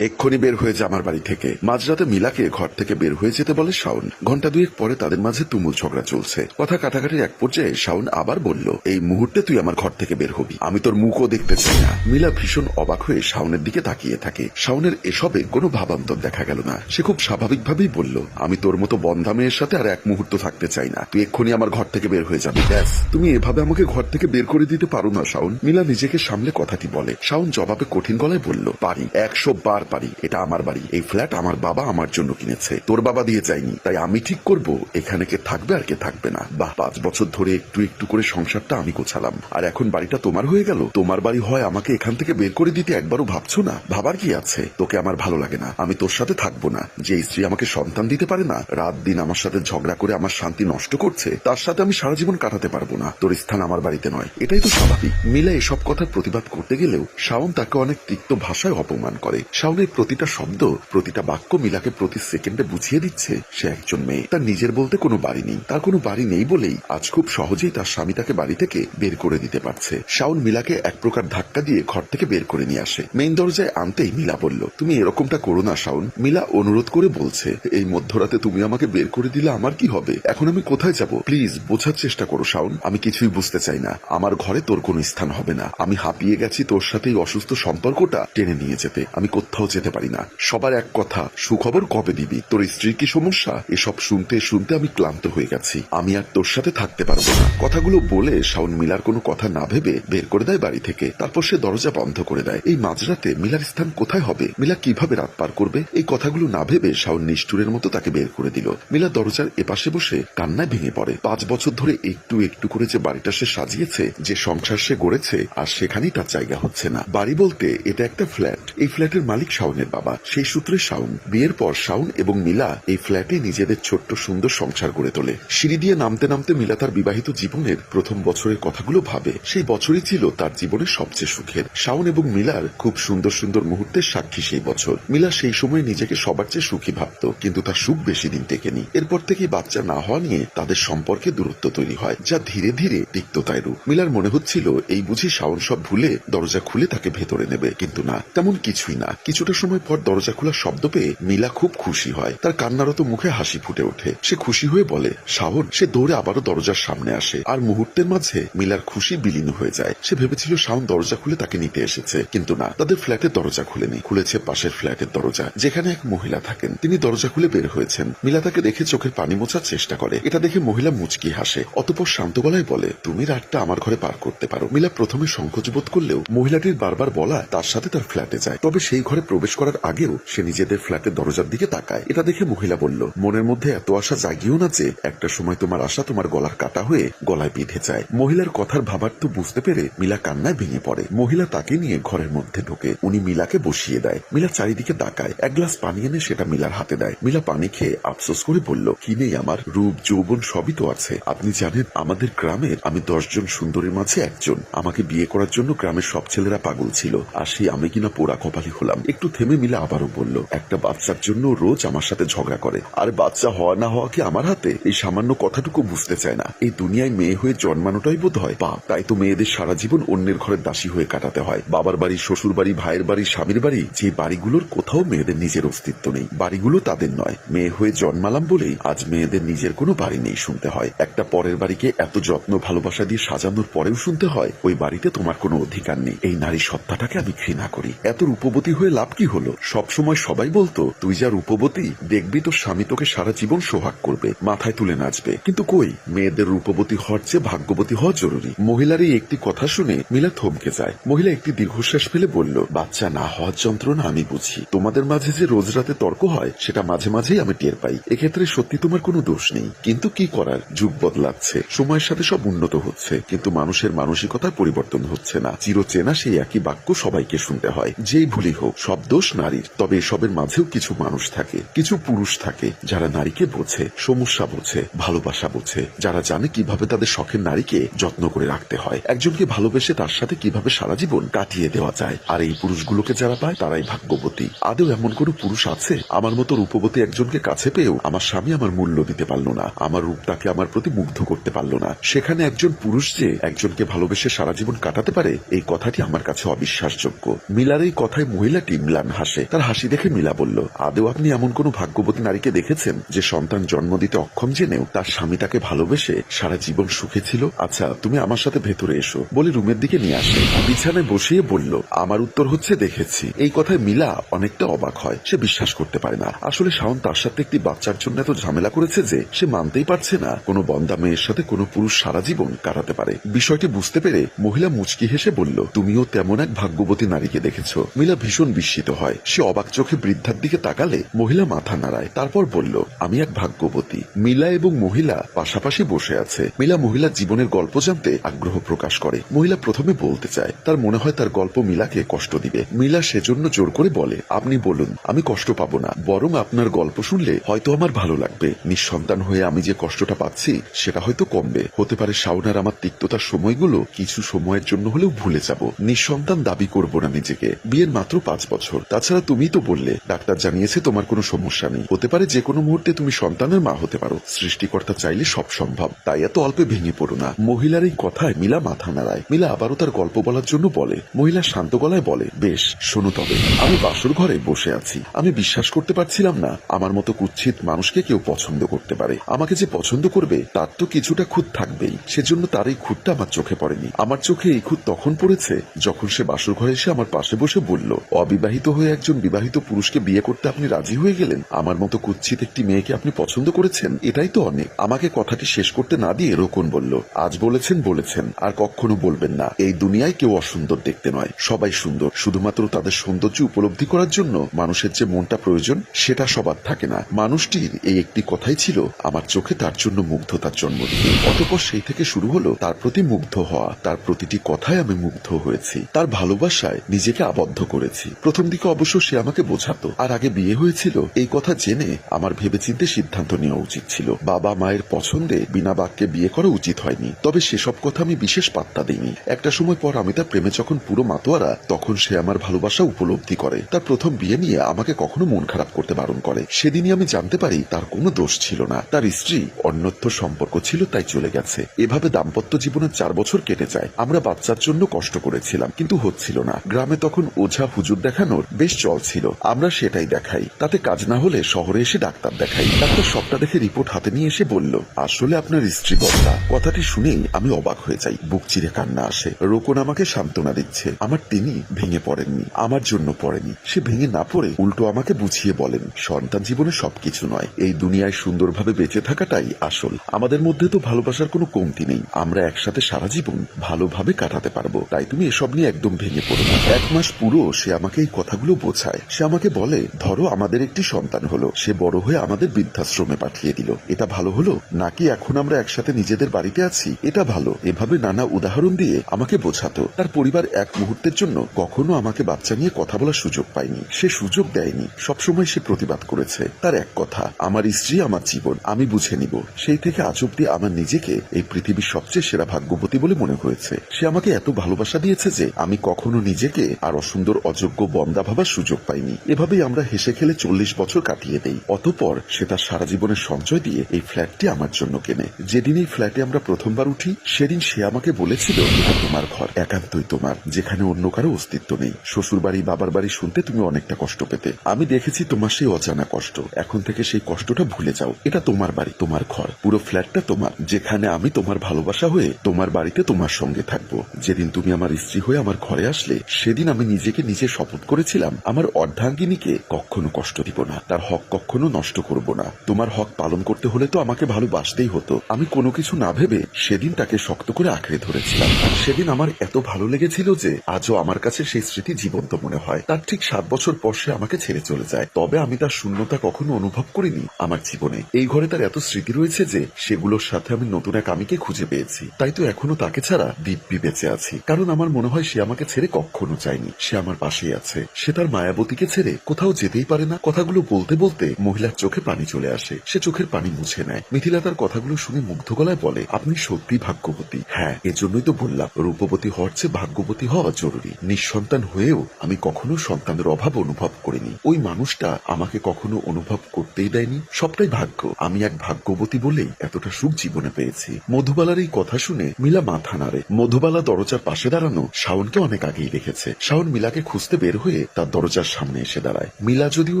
এক্ষুনি বের হয়ে যা আমার বাড়ি থেকে। মাঝরাতে মিলাকে ঘর থেকে বের হয়ে যেতে বলে শাওন। ঘণ্টা দুয়েক পরে তাদের মাঝে তুমুল ঝগড়া চলছে। কথা কাটাকাটির এক পর্যায়ে শাওন আবার বলল, এই মুহূর্তে তুই আমার ঘর থেকে বের হবি। আমি তোর মুখও দেখতে চাই না। মিলা ভীষণ অবাক হয়ে শাওনের দিকে তাকিয়ে থাকে। শাওনের এসবে কোনো ভাবান্তর দেখা গেল না। সে খুব স্বাভাবিকভাবেই বলল, আমি তোর মতো বন্ধা মেয়ের সাথে আর এক মুহূর্ত থাকতে চাই না। তুই এক্ষুনি আমার ঘর থেকে বের হয়ে যাবি, ব্যাস। তুমি এভাবে আমাকে ঘর থেকে বের করে দিতে পারো না, শাওন। মিলা নিজেকে সামলে কথাটি বলে। শাওন জবাবে কঠিন গলায় বলল, পারি। একশো বার পারি, এটা আমার বাড়ি। এই ফ্ল্যাট আমার বাবা আমার জন্য কিনেছে। তোর বাবা দিয়ে যায়নি, তাই আমি ঠিক করব। এখানে কে থাকবে আর কে থাকবে না। বাহ, পাঁচ বছর ধরে একটু একটু করে সংসারটা আমি গোছালাম। আর এখন বাড়িটা তোমার হয়ে গেল। তোমার বাড়ি হয় আমাকে এখান থেকে বের করে দিতে একবারও ভাবছ না? ভাবার কি আছে? তোকে আমার ভালো লাগে না। আমি তোর সাথে থাকব না। যে স্ত্রী আমাকে সন্তান দিতে পারে না, রাত দিন আমার সাথে ঝগড়া করে আমার শান্তি নষ্ট করছে, তার সাথে আমি সারা জীবন কাটাতে পারব না। তোর স্থান আমার বাড়িতে নয়। এটাই তো স্বাভাবিক। মিলা এসব কথার প্রতিবাদ করতে গেলেও শাওন তাকে অনেক তিক্ত ভাষায় অপমান করে। শাওনের প্রতিটা শব্দ, প্রতিটা বাক্য মিলাকে প্রতি সেকেন্ডে বুঝিয়ে দিচ্ছে সে একজন মেয়ে। তার নিজের বলতে কোনো বাড়ি নেই। তার কোনো বাড়ি নেই বলেই আজ খুব সহজেই তার স্বামী তাকে বাড়ি থেকে বের করে দিতে পারছে। শাওন মিলাকে এক প্রকার ধাক্কা দিয়ে ঘর থেকে বের করে নিয়ে আসে। মেইন দরজায় আনতেই মিলা বলল, তুমি এরকমটা করো না, শাওন। মিলা অনুরোধ করে বলছে, এই মধ্যরাতে তুমি আমাকে বের করে দিলে আমার কি হবে? এখন আমি কোথায় যাব? প্লিজ, বোঝার চেষ্টা করো, শাওন। আমি কিছুই বুঝতে চাই না। আমার ঘরে তোর কোনো স্থান হবে না। আমি হাঁপিয়ে গেছি তোর সাথে এই অসুস্থ সম্পর্কটা টেনে নিয়ে যেতে। আমি কোথাও যেতে পারি না। সবার এক কথা, সুখবর কবে দিবি? তোর স্ত্রীর কি সমস্যা? এসব শুনতে শুনতে আমি ক্লান্ত হয়ে গেছি। আমি আর তোর সাথে থাকতে পারব না। কথাগুলো বলে শাওন মিলার কোনো কথা না ভেবে বের করে দেয় বাড়ি থেকে। তারপর সে দরজা বন্ধ করে দেয়। এই মাঝরাতে মিলার স্থান কোথায় হবে? মিলা কীভাবে রাত পার করবে? এই কথাগুলো না ভেবে শাওন নিষ্ঠুরের মতো তাকে বের করে দিল। মিলা দরজার এপাশে বসে কান্নায় ভেঙে পড়ে। পাঁচ বছর ধরে একটু একটু করে যে বাড়িটা সে সাজিয়েছে, যে সংসার সে গড়েছে, আর সেখানেই তার জায়গা হচ্ছে না। বাড়ি বলতে এটা একটা ফ্ল্যাট। এই ফ্ল্যাটের মালিক শাওনের বাবা। সেই সূত্রে শাওন, বিয়ের পর শাওন এবং মিলা এই ফ্ল্যাটে নিজেদের ছোট্ট সুন্দর সংসার গড়ে তোলে। সিঁড়ি দিয়ে নামতে নামতে মিলা তার বিবাহিত জীবনের প্রথম বছরের কথাগুলো ভাবে। সেই বছরই ছিল তার জীবনের সবচেয়ে সুখের। শাওন এবং মিলার খুব সুন্দর সুন্দর মুহূর্তের সাক্ষী সেই বছর। মিলা সেই সময় নিজেকে সবার চেয়ে সুখী ভাবত, কিন্তু তার সুখ বেশি দিন টেকেনি। এরপর থেকে বাচ্চা না হওয়া নিয়ে তাদের সম্পর্কে দূরত্ব তৈরি হয়, যা ধীরে ধীরে তিক্ততায় রূপ। মিলার মনে হচ্ছিল, এই বুঝি শাওন সব ভুলে দরজা খুলে তাকে ভেতরে নেবে, কিন্তু না, তেমন কিছুই না। কিছুটা সময় পর দরজা খোলার শব্দ পেয়ে মিলা খুব খুশি হয়। তার কান্নারত মুখে হাসি ফুটে ওঠে। সে খুশি হয়ে বলে, শাওন, সে দৌড়ে আবারও দরজার সামনে আসে। আর মুহূর্তের মাঝে মিলার খুশি বিলীন হয়ে যায়। সে ভেবেছিল শাওন দরজা খুলে তাকে নিতে এসেছে। কিন্তু না, তাদের ফ্ল্যাটের দরজা খুলেনি। খুলেছে পাশের ফ্ল্যাটের দরজা, যেখানে এক মহিলা থাকেন। তিনি দরজা খুলে বের হয়েছেন। মিলা তাকে দেখে চোখের পানি মোছার চেষ্টা করে। এটা দেখে মহিলা মুচকি হাসে। অতপর শান্ত গলায় বলে, তুমি রাতটা আমার ঘরে পার করতে পারো। মিলা প্রথমে সংকোচ বোধ করলেও মহিলাটির বারবার বলা তার সাথে তার ফ্ল্যাটে যায়। তবে সেই ঘরে প্রবেশ করার আগেও সে নিজেদের ফ্ল্যাটের দরজার দিকে তাকায়। এটা দেখে মহিলা বলল, মনের মধ্যে এত আশা জাগিও না যে একটা সময় তোমার আশা তোমার গলার কাটা হয়ে গলায় বিঁধে যায় মহিলার কথার ভাবার তো বুঝতে পেরে মিলা কান্নায় ভেঙে পড়ে। মহিলা তাকে নিয়ে ঘরের মধ্যে ঢোকে। উনি মিলাকে বসিয়ে দেয়। মিলা চারিদিকে তাকায়। এক গ্লাস পানি এনে সেটা মিলার হাতে দেয়। মিলা পানি খেয়ে আফসোস করে বলল, কি নেই আমার? রূপ, যৌবন সবই তো আছে। আপনি জানেন, আমাদের গ্রামের আমি দশজন সুন্দরীর মাঝে একজন। আমাকে বিয়ে করার জন্য গ্রামের সব ছেলেরা পাগল ছিল। আর সেই আমি কিনা পোড়া কপালি হলাম। একটু থেমে মিলে আবারও বলল, একটা বাচ্চার জন্য রোজ আমার সাথে ঝগড়া করে। আর বাচ্চা হওয়া না হওয়া কি আমার হাতে? এই সামান্য কথাটুকু বুঝতে চায় না। এই দুনিয়ায় মেয়ে হয়ে জন্মানোটাই বোধ হয় পাপ। তাই তো মেয়েদের সারা জীবন অন্যের ঘরের দাসী হয়ে কাটাতে হয়। বাবার বাড়ি, শ্বশুর বাড়ি, ভাইয়ের বাড়ি, স্বামীর বাড়ি, যে বাড়িগুলোর কোথাও মেয়েদের নিজের অস্তিত্ব নেই। বাড়িগুলো তাদের নয়। মেয়ে হয়ে জন্মালাম বলেই আজ মেয়েদের নিজের কোনো বাড়ি নেই শুনতে হয়। একটা পরের বাড়িকে এত যত্ন, ভালোবাসা দিয়ে সাজানোর পরেও শুনতে হয়, ওই বাড়িতে তোমার কোনো অধিকার নেই। এই নারী সত্তাটাকে আমি ঘৃণা করি। এত রূপবতী হয়ে লাভ কি হলো? সবসময় সবাই বলতো, তুই যা রূপবতী দেখবি তোর স্বামী তোকে সারা জীবন সোহাগ করবে, মাথায় তুলে নাচবে। কিন্তু কই? মেয়েদের রূপবতী হওয়ার চেয়ে ভাগ্যবতী হওয়া জরুরি। মহিলার এই একটি কথা শুনে মিলা থমকে যায়। মহিলা একটি দীর্ঘশ্বাস ফেলে বলল, বাচ্চা না হওয়ার যন্ত্রণা আমি বুঝি। তোমাদের মাঝে যে রোজ রাতে তর্ক হয়, সেটা মাঝে মাঝেই আমি টের পাই। এক্ষেত্রে সত্যি তোমার কোনো দোষ নেই। কিন্তু কি করার? যুগ বদলাচ্ছে। সময়ের সাথে সব উন্নত হচ্ছে। কিন্তু মানুষের মানসিকতার পরিবর্তন হচ্ছে না। চিরচেনা সেই একই বাক্য সবাইকে শুনতে হয়। যেই ভুলই হোক, সব দোষ নারীর, তবে এসবের মাঝেও কিছু মানুষ থাকে, কিছু পুরুষ থাকে যারা নারীকে বোঝে, সমস্যা বোঝে, ভালোবাসা বোঝে, যারা জানে কীভাবে তাদের শখের নারীকে যত্ন করে রাখতে হয়। একজনকে ভালোবেসে তার সাথে কীভাবে সারা জীবন কাটিয়ে দেওয়া যায়। আর এই পুরুষগুলোকে যারা পায়, তারাই ভাগ্যবতী। আদৌ এমন কোনো পুরুষ আছে? আমার মতো রূপবতী একজনকে কাছে পেয়েও আমার স্বামী আমার মূল্য দিতে পারল না। আমার রূপ তাকে আমার প্রতি মুগ্ধ করতে পারল না। সেখানে একজন পুরুষ যে একজনকে ভালোবেসে সারা জীবন কাটাতে পারে, এই কথাটি আমার কাছে অবিশ্বাসযোগ্য। মিলার এই কথায় মহিলাটি ম্লান হাসে। তার হাসি দেখে মিলা বলল, আদেও আপনি এমন কোনো ভাগ্যবতী নারীকে দেখেছেন যে সন্তান জন্ম দিতে অক্ষম জেনেও তার স্বামী তাকে ভালোবেসে সারা জীবন সুখে ছিল? আচ্ছা তুমি আমার সাথে ভেতরে এসো। বলে রুমের দিকে নিয়ে আসে। বিছানায় বসিয়ে বলল, আমার উত্তর হচ্ছে দেখেছি। এই কথায় মিলা অনেকটা অবাক হয়। সে বিশ্বাস করতে পারে না। আসলে শাওন তার সাথে একটি বাচ্চার জন্য এত ঝামেলা করেছে যে সে মানতেই পারছে না কোনো বন্দা মেয়ের সাথে কোনো পুরুষ সারা জীবন কাটাতে পারে। বিষয়টি বুঝতে পেরে মহিলা মুচকি হেসে বলল, তুমিও তেমন এক ভাগ্যবতী নারীকে দেখেছ। মিলা ভীষণ বিস্মিত হয়। সে অবাক চোখে বৃদ্ধার দিকে তাকালে মহিলা মাথা নাড়ায়। তারপর বলল, আমি এক ভাগ্যবতী। মিলা এবং মহিলা পাশাপাশি বসে আছে। মিলা মহিলার জীবনের গল্প জানতে আগ্রহ প্রকাশ করে। মহিলা প্রথমে বলতে চায়, তার মনে হয় তার গল্প মিলাকে কষ্ট দিবে। মিলা সেজন্য জোর করে বলে, আপনি বলুন, আমি কষ্ট পাবো না। বরং আপনার গল্প শুনলে হয়তো আমার ভালো লাগবে। নিঃসন্তান হয়ে আমি যে কষ্টটা পাচ্ছি, সেটা হয়তো কমবে। হতে পারে শাওনার আমার তিক্ততার সময়গুলো কিছু সময়ের জন্য হলেও ভুলে যাব। নিঃসন্তান দাবি করব না নিজেকে। বিয়ের মাত্র পাঁচ বছর। তাছাড়া তুমি তো বললে, ডাক্তার জানিয়েছে তোমার কোনো সমস্যা নেই। হতে পারে যে কোনো মুহূর্তে তুমি সন্তানের মা হতে পারো। সৃষ্টিকর্তা চাইলে সব সম্ভব। তাই এত অল্পে ভেঙে পড়ো না। মহিলার এই কথায় মিলা মাথা নাড়ায়। মিলা আবারও তার গল্প বলার জন্য বলে। মহিলা শান্ত গলায় বলে, বেশ, শোনো তবে। আমি বাসর ঘরে বসে আছি। আমি বিশ্বাস করতে পারছিলাম না। আমার মতো কুচ্ছিত মানুষকে কেউ পছন্দ করতে পারে। আমাকে যে পছন্দ করবে, তার তো কিছুটা খুঁত থাকবেই। সেজন্য তার এই খুঁতটা আমার চোখে পড়েনি। আমার চোখে এই খুঁত তখন পড়েছে যখন সে বাসর ঘরে এসে আমার পাশে বসে বলল, অবিবাহিত হয়ে একজন বিবাহিত পুরুষকে বিয়ে করতে আপনি রাজি হয়ে গেলেন? আমার মতো কুচ্ছিত একটি মেয়েকে আপনি পছন্দ করেছেন? এটাই তো অনেক। আমাকে কথাটি শেষ করতে না দিয়ে রোকন বলল, আজ বলেছেন বলেছেন, আর কখনো বলবেন না। এই দুনিয়ায় কেউ অসুন্দর দেখতে নয়। সবাই সুন্দর। শুধুমাত্র তাদের সৌন্দর্য উপলব্ধি করার জন্য মানুষের যে মনটা প্রয়োজন, সেটা সবার থাকে না। মানুষটির এই একটি কথাই ছিল, আমার চোখে তার জন্য মুগ্ধতার জন্ম অতপর সেই থেকে শুরু হলো, তার প্রতি মুগ্ধ হওয়া। তার প্রতিটি কথায় আমি মুগ্ধ হয়েছি। তার ভালোবাসায় নিজেকে আবদ্ধ করেছি। প্রথম দিকে অবশ্য সে আমাকে বোঝাতো। আর আগে বিয়ে হয়েছিল, এই কথা জেনে আমার ভেবেচিন্তে সিদ্ধান্ত নেওয়া উচিত ছিল। বাবা মায়ের পছন্দে বিনা বাক্যে বিয়ে করা উচিত হয়নি। তবে সেসব কথা আমি বিশেষ পাত্তা দিইনি। একটা সময় পর আমি তার প্রেমে যখন পুরো মাতোয়ারা, তখন সে আমার ভালোবাসা উপলব্ধি করে। তার প্রথম বিয়ে নিয়ে আমাকে কখনো মন খারাপ করতে বারণ করে। সেদিনই আমি জানতে পারি তার কোনো দোষ ছিল না। তার স্ত্রী অন্যত্র সম্পর্ক ছিল, তাই চলে গেছে। এভাবে দাম্পত্য জীবনের চার বছর কেটে যায়। আমরা বাচ্চার জন্য কষ্ট করেছিলাম, কিন্তু হচ্ছিল না। গ্রামে তখন ওঝা হুজুর দেখানোর বেশ চল ছিল। আমরা সেটাই দেখাই। তাতে কাজ না হলে শহরে এসে ডাক্তার দেখাই। ডাক্তার সবটা দেখে রিপোর্ট হাতে নিয়ে এসে বলল, আসলে আপনার স্ত্রী বদলা। কথাটি শুনেই আমি অবাক হয়ে যাই। বুক চিরে কান্না আসে। রোকন আমাকে সান্ত্বনা দিচ্ছে। আমার তিনি ভেঙে পড়েননি। আমার জন্য পড়েনি। সে ভেঙে না পড়ে উল্টো আমাকে বুঝিয়ে বলেন, সন্তান জীবনে সবকিছু নয়। এই দুনিয়ায় সুন্দরভাবে বেঁচে থাকাটাই আসল। আমাদের মধ্যে তো ভালোবাসার কোনো কমতি নেই। আমরা একসাথে সারা জীবন ভালোভাবে কাটাতে পারব। তাই তুমি এসব নিয়ে একদম ভেঙে পড়ো না। এক মাস পুরো সে আমাকে এই কথাগুলো বোঝায়। সে আমাকে বলে, ধরো আমাদের একটি সন্তান হলো। সে বড় হয়ে আমাদের বৃদ্ধাশ্রমে পাঠিয়ে দিল। এটা ভালো হলো? নাকি এখন আমরা একসাথে নিজেদের বাড়িতে আছি? এটা ভালো। এভাবে নানা উদাহরণ দিয়ে আমাকে বোঝাতো। তার পরিবার এক মুহূর্তের জন্য কখনো আমাকে বাচ্চা নিয়ে কথা বলার সুযোগ পায়নি। সে সুযোগ দেয়নি। সবসময় সে প্রতিবাদ করেছে। তার এক কথা, আমার স্ত্রী, আমার জীবন। আমি বুঝে নিব। সেই থেকে আজ অব্দি আমার নিজেকে এই পৃথিবীর সবচেয়ে সেরা ভাগ্যবতী বলে মনে হয়েছে। সে আমাকে এত ভালোবাসা দিয়েছে যে আমি কখনো নিজেকে আর অসুন্দর, অযোগ্য বন্দা ভাবার সুযোগ পাইনি। এভাবেই আমরা হেসে খেলে চল্লিশ বছর কাটিয়ে দেই। অতপর সে তার সারা জীবনের সঞ্চয় দিয়ে এই ফ্ল্যাটটি আমার জন্য কেনে। যেদিন এই ফ্ল্যাটে আমরা প্রথমবার উঠি, সেদিন সে আমাকে বলেছিল তোমার ঘর, একান্তই তোমার, যেখানে অন্য কারও অস্তিত্ব নেই। শ্বশুর বাড়ি বাবার বাড়ি শুনতে তুমি অনেকটা কষ্ট পেতে। আমি দেখেছি তোমার সেই অজানা কষ্ট। এখন থেকে সেই কষ্টটা ভুলে যাও। এটা তোমার বাড়ি, তোমার ঘর। পুরো ফ্ল্যাটটা তোমার। যেখানে আমি তোমার ভালোবাসা হয়ে তোমার বাড়িতে তোমার সঙ্গে থাকব। যেদিন তুমি আমার স্ত্রী হয়ে আমার ঘরে আসলে, সেদিন আমি নিজেকে নিজে শপথ করেছিলাম, আমার অর্ধাঙ্গিনীকে কখনো কষ্ট দিব না, তার হক কখনো নষ্ট করব না। তোমার হক পালন করতে হলে তো আমাকে ভালোবাসতেই হতো। আমি কোনো কিছু না ভেবে সেদিন তাকে শক্ত করে আঁকড়ে ধরেছিলাম। সেদিন আমার এত ভালো লেগেছিল যে আজও আমার কাছে সেই স্মৃতি জীবন্ত মনে হয়। তার ঠিক সাত বছর পর সে আমাকে ছেড়ে চলে যায়। তবে আমি তার শূন্যতা কখনো অনুভব করিনি আমার জীবনে। এই ঘরে তার এত স্মৃতি রয়েছে যে সেগুলোর সাথে আমি নতুন এক আমিকে খুঁজে পেয়েছি। তাই তো এখনও তাকে ছাড়া দিব্যি বেঁচে আছি। কারণ আমার মনে হয় সে আমাকে ছেড়ে কখনো চায়নি সে আমার পাশেই আছে। সে তার মায়াবতীকে ছেড়ে কোথাও যেতেই পারে না। কথাগুলো বলতে বলতে মহিলার চোখে পানি চলে আসে। সে চোখের পানি মুছে নেয়। মিথিলা তার কথাগুলো শুনে মুগ্ধ গলায় বলে, আপনি সত্যি ভাগ্যবতী। হ্যাঁ এজন্যই তো বললাম, রূপবতী হওয়ার চেয়ে ভাগ্যবতী হওয়া জরুরি। নিঃসন্তান হয়েও আমি কখনো সন্তানের অভাব অনুভব করিনি। ওই মানুষটা আমাকে কখনো অনুভব করতেই দেয়নি। সবটাই ভাগ্য। আমি এক ভাগ্যবতী বলেই এতটা সুখ জীবনে পেয়েছি। মধুবালার এই কথা শুনে মিলা মাথা নাড়ে। মধুবালা দরজার পাশে দাঁড়ানো শাওনকে অনেক আগেই দেখেছে। শাওন মিলাকে খুঁজতে বের হয়ে উঠে তার দরজার সামনে এসে দাঁড়ায়। মিলা যদিও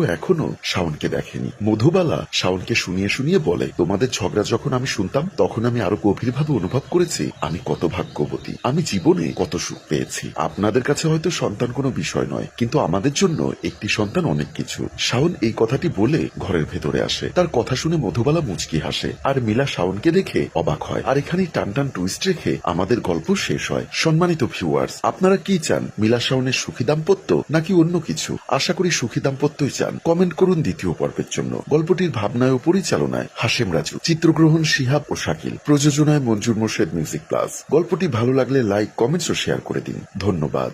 এখনও শাওনকে দেখেনি। মধুবালা শাওনকে শুনিয়ে শুনিয়ে বলে, তোমাদের ঝগড়া যখন আমি শুনতাম, তখন আমি আরও গভীরভাবে অনুভব করেছি। আমি কত ভাগ্যবতী। আমি জীবনে কত সুখ পেয়েছি। আপনাদের কাছে হয়তো সন্তান কোনো বিষয় নয়, কিন্তু আমাদের জন্য একটি সন্তান অনেক কিছু। শাওন এই কথাটি বলে ঘরের ভেতরে আসে। তার কথা শুনে মধুবালা মুচকি হাসে, আর মিলা শাওনকে দেখে অবাক হয়। আর এখানে টান টান টুইস্ট রেখে আমাদের গল্প শেষ হয়। সম্মানিত ভিউয়ার্স আপনারা কি চান? মিলা শাওনের সুখী দাম্পত্য নাকি অন্য কিছু? আশা করি সুখী দাম্পত্যই চান। কমেন্ট করুন দ্বিতীয় পর্বের জন্য। গল্পটির ভাবনায় ও পরিচালনায় হাসেম রাজু। চিত্রগ্রহণ শিহাব ও শাকিল। প্রযোজনায় মঞ্জুর মোর্শেদ মিউজিক প্লাস। গল্পটি ভালো লাগলে লাইক, কমেন্টস ও শেয়ার করে দিন। ধন্যবাদ।